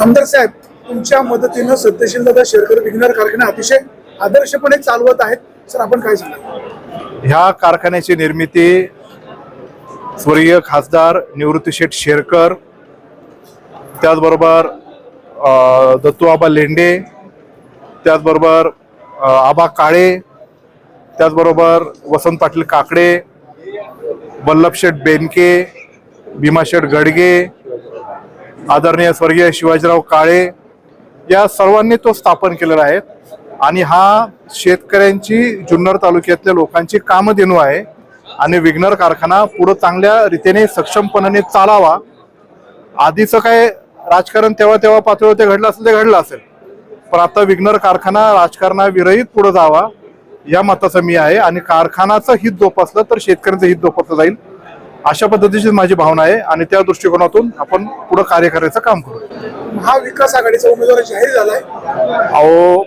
आमदार साहेब तुमच्या मदतीनं सत्यशील दादा शेरकर विघ्नर कारखाना अतिशय आदर्शपणे चालवत आहेत. सर आपण काय सांगा ह्या कारखान्याची निर्मिती स्वर्गीय खासदार निवृत्ती शेठ शेरकर त्याचबरोबर दत्तू आबा लेंडे त्याचबरोबर आबा काळे त्याचबरोबर वसंत पाटील काकडे वल्लभ शेठ बेनके भीमाशेठ गडगे आदरणीय स्वर्गीय शिवाजीराव काळे या सर्वांनी तो स्थापन केलेला आहे. आणि हा शेतकऱ्यांची जुन्नर तालुक्यातल्या लोकांची कामधेनू आहे. आणि विघ्नर कारखाना पुढं चांगल्या रीतीने सक्षमपणाने चालावा. आधीचं काय राजकारण तेव्हा तेव्हा पातळीवर ते घडलं असेल ते घडलं असेल. पण आता विघ्नर कारखाना राजकारणाविरहित पुढे जावा या मताचं मी आहे. आणि कारखानाचं हित जोपासलं तर शेतकऱ्यांचं हित जोपासलं जाईल. अशा पद्धतीची माझी भावना आहे आणि त्या दृष्टिकोनातून आपण पुढे कार्य करायचं काम करू. महाविकास आघाडीचा उमेदवार जाहीर झालाय. अहो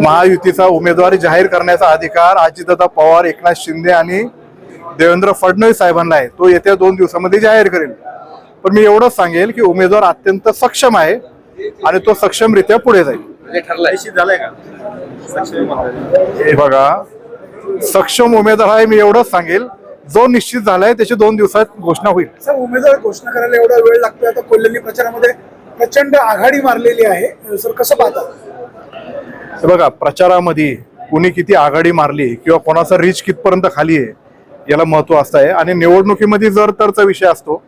महायुतीचा उमेदवारी जाहीर करण्याचा अधिकार अजितदादा पवार एकनाथ शिंदे आणि देवेंद्र फडणवीस साहेबांना आहे. तो येत्या दोन दिवसामध्ये जाहीर करेल. पण मी एवढंच सांगेल की उमेदवार अत्यंत सक्षम आहे आणि तो सक्षमरित्या पुढे जाईल. हे बघा सक्षम उमेदवार आहे मी एवढंच सांगेल. जो निश्चित झालाय त्याची दोन दिवसात घोषणा होईल. सर उमेदवार घोषणा करायला एवढा वेळ लागतोय आता कोल्ह्यांनी प्रचारामध्ये प्रचंड आघाडी मारलेली आहे. सर कसं पाहता हे बघा प्रचारामध्ये कुणी किती आघाडी मारली किंवा कोणाचा रीच कितपर्यंत खाली आहे याला महत्त्व असतं आहे. आणि निवडणुकीमध्ये जर तरचा विषय असतो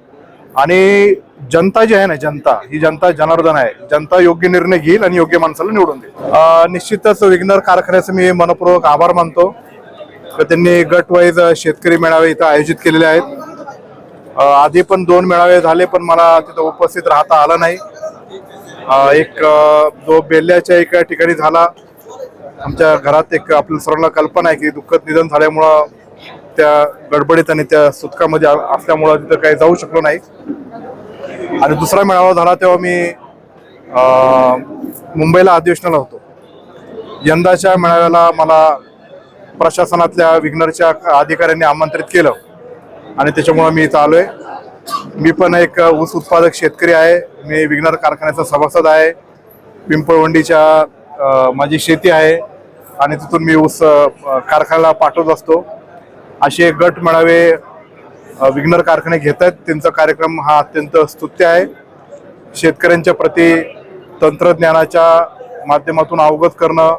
आणि जनता जी आहे ना जनता ही जनता जनार्दन आहे जनता योग्य निर्णय घेईल आणि योग्य माणसाला निवडून देईल. निश्चितच विघ्नर कारखान्याचं मी मनपूर्वक आभार मानतो. तर त्यांनी गट वाईज शेतकरी मेळावे इथं आयोजित केलेले आहेत. आधी पण दोन मेळावे झाले पण मला तिथं उपस्थित राहता आलं नाही. एक जो बेल्ल्याच्या एका ठिकाणी झाला. आमच्या घरात एक आपल्या सर्वांना कल्पना आहे की दुःखद निधन झाल्यामुळं त्या गडबडीत आणि त्या सुतकामध्ये असल्यामुळं तिथं काही जाऊ शकलो नाही. आणि दुसरा मेळावा झाला तेव्हा मी मुंबईला अधिवेशनाला होतो. यंदाच्या मेळाव्याला मला प्रशासनातल्या विघ्नरच्या अधिकाऱ्यांनी आमंत्रित केलं. आणि त्याच्यामुळं मी इथं आलोय. मी पण एक ऊस उत्पादक शेतकरी आहे. मी विघ्नर कारखान्याचा सभासद आहे. पिंपळवंडीच्या माझी शेती आहे. आणि तिथून मी ऊस कारखान्याला पाठवत असतो. असे गट मेळावे विघ्नर कारखाने घेत आहेत. त्यांचा कार्यक्रम हा अत्यंत स्तुत्य आहे. शेतकऱ्यांच्या प्रति तंत्रज्ञानाच्या माध्यमातून अवगत करणं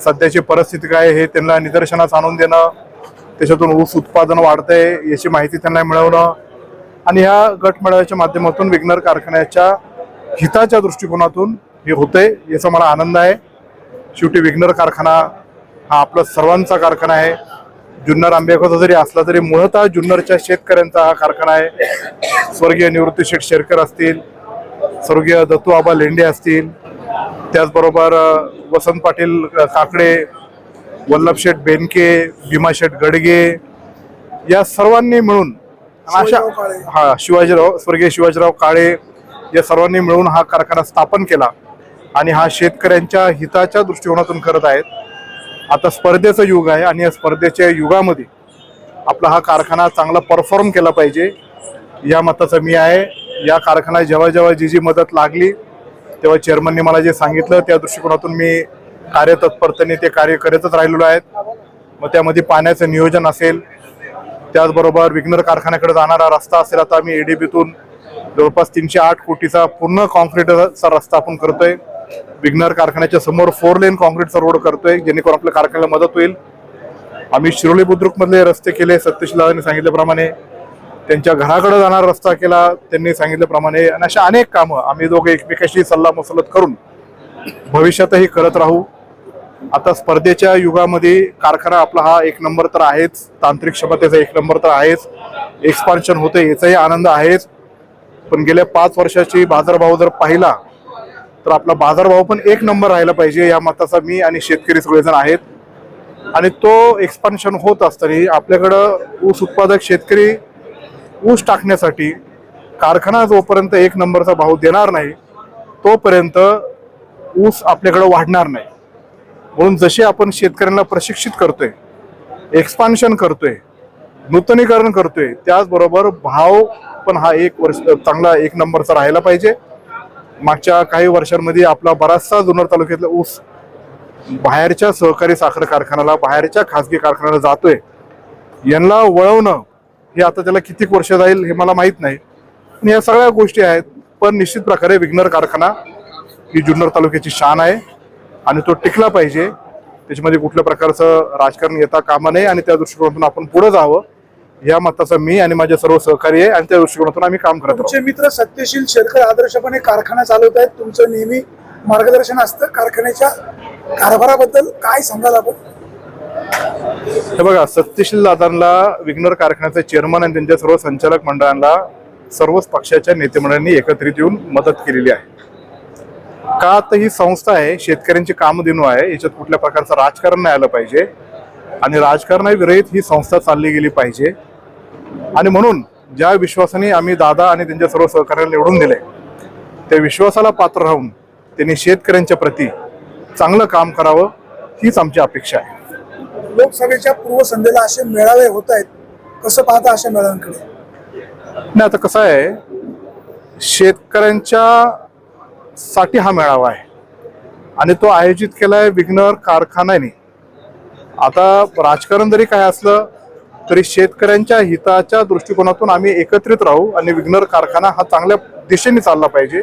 सध्याची परिस्थिती काय हे त्यांना निदर्शनास आणून देणं त्याच्यातून ऊस उत्पादन वाढतंय याची माहिती त्यांना मिळवणं आणि ह्या गटमेळाव्याच्या माध्यमातून विघ्नर कारखान्याच्या हिताच्या दृष्टिकोनातून हे होतंय याचा मला आनंद आहे. शेवटी विघ्नर कारखाना हा आपला सर्वांचा कारखाना आहे. जुन्नर आंबेगावचा जरी असला तरी मुळतः जुन्नरच्या शेतकऱ्यांचा हा कारखाना आहे. स्वर्गीय निवृत्ती शेठ शेरकर असतील स्वर्गीय दत्तू आबा लेंडे असतील त्याचबरोबर वसंत पाटील काकडे वल्लभ शेठ बेनके भीमाशेठ गडगे या सर्वांनी मिळून अशा. हा शिवाजीराव स्वर्गीय शिवाजीराव काळे या सर्वांनी मिळून हा कारखाना स्थापन केला आणि हा शेतकऱ्यांच्या हिताच्या दृष्टिकोनातून करत आहेत. आता स्पर्धेचं युग आहे आणि या स्पर्धेच्या युगामध्ये आपला हा कारखाना चांगला परफॉर्म केला पाहिजे. या मताचं मी आहे. या कारखान्यात जेव्हा जेव्हा जी जी मदत लागली तेव्हा चेअरमनने मला जे सांगितलं त्या दृष्टिकोनातून मी कार्यतत्परतेने ते कार्य करतच राहिलेलो आहेत. मग त्यामध्ये पाण्याचं नियोजन असेल त्याचबरोबर विघ्नर कारखान्याकडे जाणारा रस्ता असेल आता आम्ही एडीबीतून जवळपास तीनशे आठ कोटीचा पूर्ण कॉन्क्रीटचा रस्ता आपण करतोय. विघ्नर कारखान्याच्या समोर फोर लेन कॉन्क्रीटचा रोड करतोय जेणेकरून आपल्या कारखान्याला मदत होईल. आम्ही शिरोली बुद्रुकमधले रस्ते केले सत्यशीलांनी सांगितल्याप्रमाणे. त्यांच्या घराकडे जाणारा रस्ता केला त्यांनी सांगितल्याप्रमाणे. आणि अशा अनेक कामं आम्ही दोघे एकमेकाशी सल्ला मसलत करून भविष्यातही करत राहू. आता स्पर्धेच्या युगामध्ये कारखाना आपला हा एक नंबर तर आहेच तांत्रिक क्षमतेचा एक नंबर तर आहेच एक्सपान्शन होते याचाही आनंद आहेच. पण गेल्या पाच वर्षाची बाजारभाव जर पाहिला तर आपला बाजारभाव पण एक नंबर राहिला पाहिजे या मताचा मी आणि शेतकरी सगळेजण आहेत. आणि तो एक्सपान्शन होत असताना आपल्याकडं ऊस उत्पादक शेतकरी ऊस टाकण्यासाठी कारखाना जोपर्यंत एक नंबरचा भाव देणार नाही तोपर्यंत ऊस आपल्याकडे वाढणार नाही. म्हणून जसे आपण शेतकऱ्यांना प्रशिक्षित करतोय एक्सपान्शन करतोय नूतनीकरण करतोय त्याचबरोबर भाव पण हा एक वर्ष चांगला एक नंबरचा राहायला पाहिजे. मागच्या काही वर्षांमध्ये आपला बराचसा जुन्नर तालुक्यातला ऊस बाहेरच्या सहकारी साखर कारखान्याला बाहेरच्या खासगी कारखान्याला जातोय. यांना वळवणं हे आता त्याला किती वर्ष जाईल हे मला माहीत नाही. पण या सगळ्या गोष्टी आहेत पण निश्चित प्रकारे विघ्नर कारखाना ही जुन्नर तालुक्याची शान आहे आणि तो टिकला पाहिजे. त्याच्यामध्ये कुठल्या प्रकारचं राजकारण येता कामा नये आणि त्या दृष्टिकोनातून आपण पुढे जावं. या मताचा मी आणि माझे सर्व सहकारी आहे आणि त्या दृष्टिकोनातून आम्ही काम करत तुमचे मित्र सत्यशील शेरकर आदर्शपणे कारखाना चालवत आहेत. तुमचं नेहमी मार्गदर्शन असतं. कारखान्याच्या कारभाराबद्दल काय सांगाल आपण? हे बघा सत्यशील दादांना विग्नर कारखान्याचे चेअरमन आणि त्यांच्या सर्व संचालक मंडळांना सर्वच पक्षाच्या नेतेमंडळांनी एकत्रित येऊन मदत केलेली आहे. का तर ही संस्था आहे शेतकऱ्यांची कामधेनू आहे याच्यात कुठल्या प्रकारचं राजकारण नाही आलं पाहिजे. आणि राजकारणाविरहित ही संस्था चालली गेली पाहिजे. आणि म्हणून ज्या विश्वासाने आम्ही दादा आणि त्यांच्या सर्व सहकार्याला निवडून दिले त्या विश्वासाला पात्र राहून त्यांनी शेतकऱ्यांच्या प्रती चांगलं काम करावं हीच आमची अपेक्षा आहे. लोकसभेच्या पूर्वसंध्येला असे मेळावे होत आहेत. कसं पाहता अशा मेळाव्यांकडे? नाही आता कसं आहे शेतकऱ्यांच्या साठी हा मेळावा आहे. आणि तो आयोजित केलाय विघ्नर कारखान्याने. आता राजकारण जरी काय असलं तरी शेतकऱ्यांच्या हिताच्या दृष्टिकोनातून आम्ही एकत्रित राहू आणि विघ्नर कारखाना हा चांगल्या दिशेने चालला पाहिजे.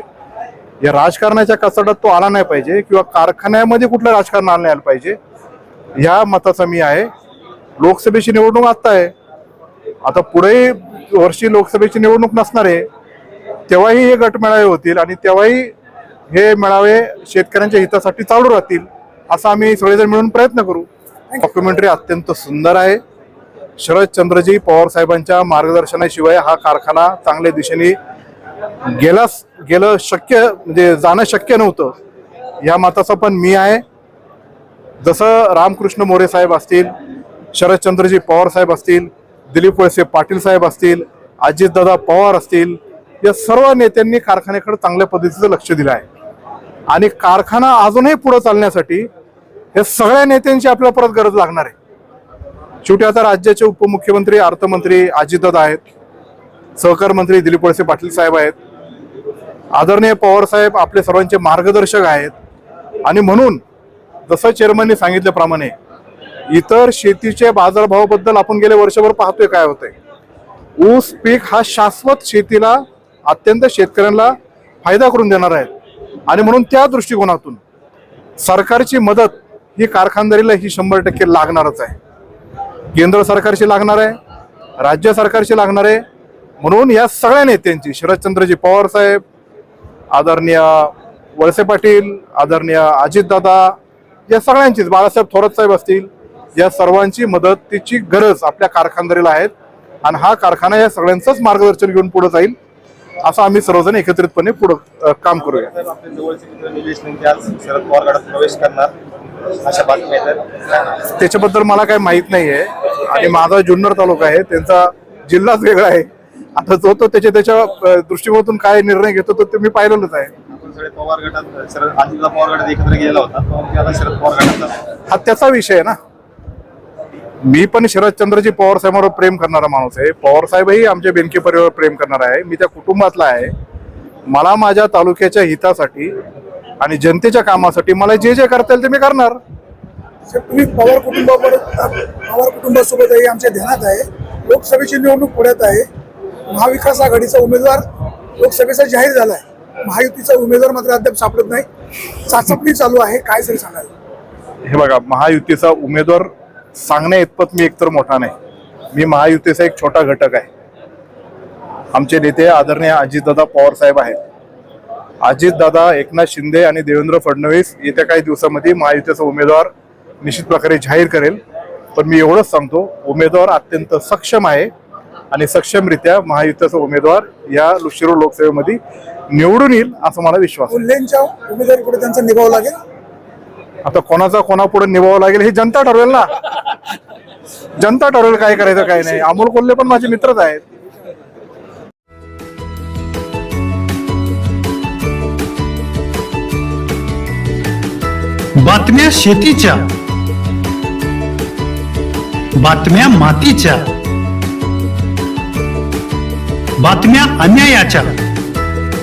या राजकारणाच्या कचाटात तो आला नाही पाहिजे किंवा कारखान्यामध्ये कुठलं राजकारण आलं नाही आलं पाहिजे. या मताचा मी आहे. लोकसभेची निवडणूक आता आहे. आता पुढे वर्षी लोकसभेची निवडणूक नसणार आहे. तेव्हाही हे गटमेळावे होतील आणि तेव्हाही हे मेळावे शेतकऱ्यांच्या हितासाठी चालू राहतील असं आम्ही सगळेजण मिळून प्रयत्न करू. डॉक्युमेंटरी अत्यंत सुंदर आहे. शरदचंद्रजी पवार साहेबांच्या मार्गदर्शनाशिवाय हा कारखाना चांगल्या दिशेने गेला गेलं शक्य म्हणजे जाणं शक्य नव्हतं. या मताचा पण मी आहे. जसं रामकृष्ण मोरे साहेब असतील शरदचंद्रजी पवार साहेब असतील दिलीप वळसे पाटील साहेब असतील अजितदादा पवार असतील या सर्व नेत्यांनी कारखान्याकडे चांगल्या पद्धतीचं लक्ष दिलं आहे. आणि कारखाना अजूनही पुढे चालण्यासाठी या सगळ्या नेत्यांची आपल्याला परत गरज लागणार आहे. शेवटी आता राज्याचे उपमुख्यमंत्री अर्थमंत्री अजितदादा आहेत सहकार मंत्री दिलीप वळसे पाटील साहेब आहेत आदरणीय पवार साहेब आपले सर्वांचे मार्गदर्शक आहेत. आणि म्हणून जसं चेअरमनने सांगितल्याप्रमाणे इतर शेतीच्या बाजारभावाबद्दल आपण गेले वर्षभर पाहतोय काय होतंय. ऊस पीक हा शाश्वत शेतीला अत्यंत शेतकऱ्यांना फायदा करून देणार आहे आणि म्हणून त्या दृष्टिकोनातून सरकारची मदत ही कारखानदारीला ही शंभर टक्के लागणारच आहे. केंद्र सरकारशी लागणार आहे राज्य सरकारची लागणार आहे. म्हणून या सगळ्या नेत्यांची शरदचंद्रजी पवार साहेब आदरणीय वळसे पाटील आदरणीय अजितदादा या सगळ्यांचीच बाळासाहेब थोरात साहेब असतील या सर्वांची मदतीची गरज आपल्या कारखानदारीला आहेत. आणि हा कारखाना या सगळ्यांचंच मार्गदर्शन घेऊन पुढे जाईल असं आम्ही सर्वजण एकत्रितपणे पुढे काम करूया. शरद पवार गटात प्रवेश करणार. अशा बातम्या त्याच्याबद्दल मला काही माहीत नाहीये आणि माझा जुन्नर तालुका आहे त्यांचा जिल्हाच वेगळा आहे. आता जो तो त्याच्या त्याच्या दृष्टिकोनातून काय निर्णय घेतो तो ते मी पाहिलेलंच आहे. पवार गटात शरद अजितदा पवार गटात एकत्र गेला होता. तो आमच्या आता शरद पवार गटात. हा त्याचा विषय आहे ना. मी पण शरदचंद्रजी पवार साहेबांवर प्रेम करणारा माणूस आहे. पवार साहेबही आमच्या बेनके परिवारावर प्रेम करणार आहे. मी त्या कुटुंबातला आहे. मला माझ्या तालुक्याच्या हितासाठी आणि जनतेच्या कामासाठी मला जे जे करता येईल ते मी करणार. तुम्ही पवार कुटुंबावर पवार कुटुंबासोबतही आमच्या ध्यानात आहे. लोकसभेची निवडणूक पुढ्यात आहे. महाविकास आघाडीचा उमेदवार लोकसभेचा जाहीर झालाय. महायुतीचा उमेदवार मात्र अद्याप सापडत नाही. चाचपणी चालू आहे. काय तरी सांगाल? हे बघा महायुतीचा उमेदवार सांगण्या इतपत मी एकतर मोठा नाही. मी महायुतीचा एक छोटा घटक आहे. आमचे नेते आदरणीय अजितदादा पवार साहेब आहेत. अजितदादा एकनाथ शिंदे आणि देवेंद्र फडणवीस येत्या काही दिवसामध्ये महायुतीचा उमेदवार निश्चित प्रकारे जाहीर करेल. पण मी एवढंच सांगतो उमेदवार अत्यंत सक्षम आहे आणि सक्षमरित्या महायुतीचा उमेदवार या शिरूर लोकसेवेमध्ये निवडून येईल असं मला विश्वास आहे. मुल्यांच्या उमेदवारीपुढे त्यांचा निभाव लागेल? आता कोणाचा कोणापुढे निभावं लागेल हे जनता ठरवेल ना. जनता ठरवेल काय करायचं काय नाही. अमोल कोल्हे पण माझे मित्रच आहेत. बातम्या शेतीच्या. बातम्या मातीच्या. बातम्या अन्यायाच्या.